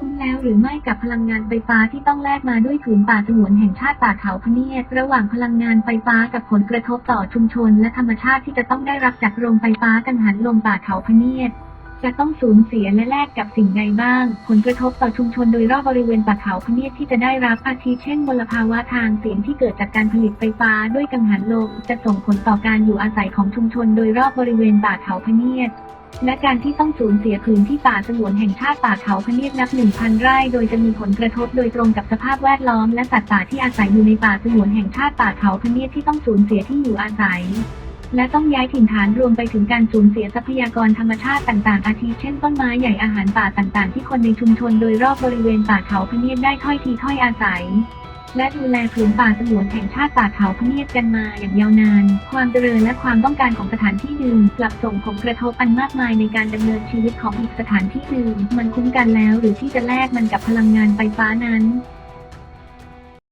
คุ้มแล้วหรือไม่กับพลังงานไฟฟ้าที่ต้องแลกมาด้วยผืนป่าสงวนแห่งชาติป่าเขาพเนียดระหว่างพลังงานไฟฟ้ากับผลกระทบต่อชุมชน และธรรมชาติที่จะต้องได้รับจากโรงไฟฟ้ากังหันลมป่าเขาพเนียดจะต้องสูญเสียและแลกกับสิ่งใดบ้าง ผลกระทบต่อชุมชนโดยรอบบริเวณป่าเขาพเนียดที่จะได้รับอาทิเช่นมลภาวะทางเสียงที่เกิดจากการผลิตไฟฟ้าด้วยกังหันลมจะส่งผลต่อการอยู่อาศัยของชุมชนโดยรอบบริเวณป่าเขาพเนียด และการที่ต้องสูญเสียพื้นที่ป่าสงวนแห่งชาติป่าเขาพเนียดนับ 1,000 ไร่ โดยจะมีผลกระทบโดยตรงกับสภาพแวดล้อมและสัตว์ป่าที่อาศัยอยู่ในป่าสงวนแห่งชาติป่าเขาพเนียดที่ต้องสูญเสียที่อยู่อาศัย และต้องย้ายถิ่นฐานรวมไปถึงการสูญเสียทรัพยากรธรรมชาติต่างๆ อาทิเช่นต้นไม้ใหญ่อาหารป่าต่างๆ ที่คนในชุมชนโดยรอบบริเวณป่าเขาพเนียดได้ถ้อยทีถ้อยอาศัย และดูแลผืนป่าสงวนแห่งชาติป่าเขาพเนียดกันมาอย่างยาวนาน ความเจริญและความต้องการของสถานที่หนึ่งกลับส่งผลกระทบอันมากมายในการดำเนินชีวิตของอีกสถานที่หนึ่งมันคุ้มกันแล้วหรือที่จะแลกมันกับพลังงานไฟฟ้านั้น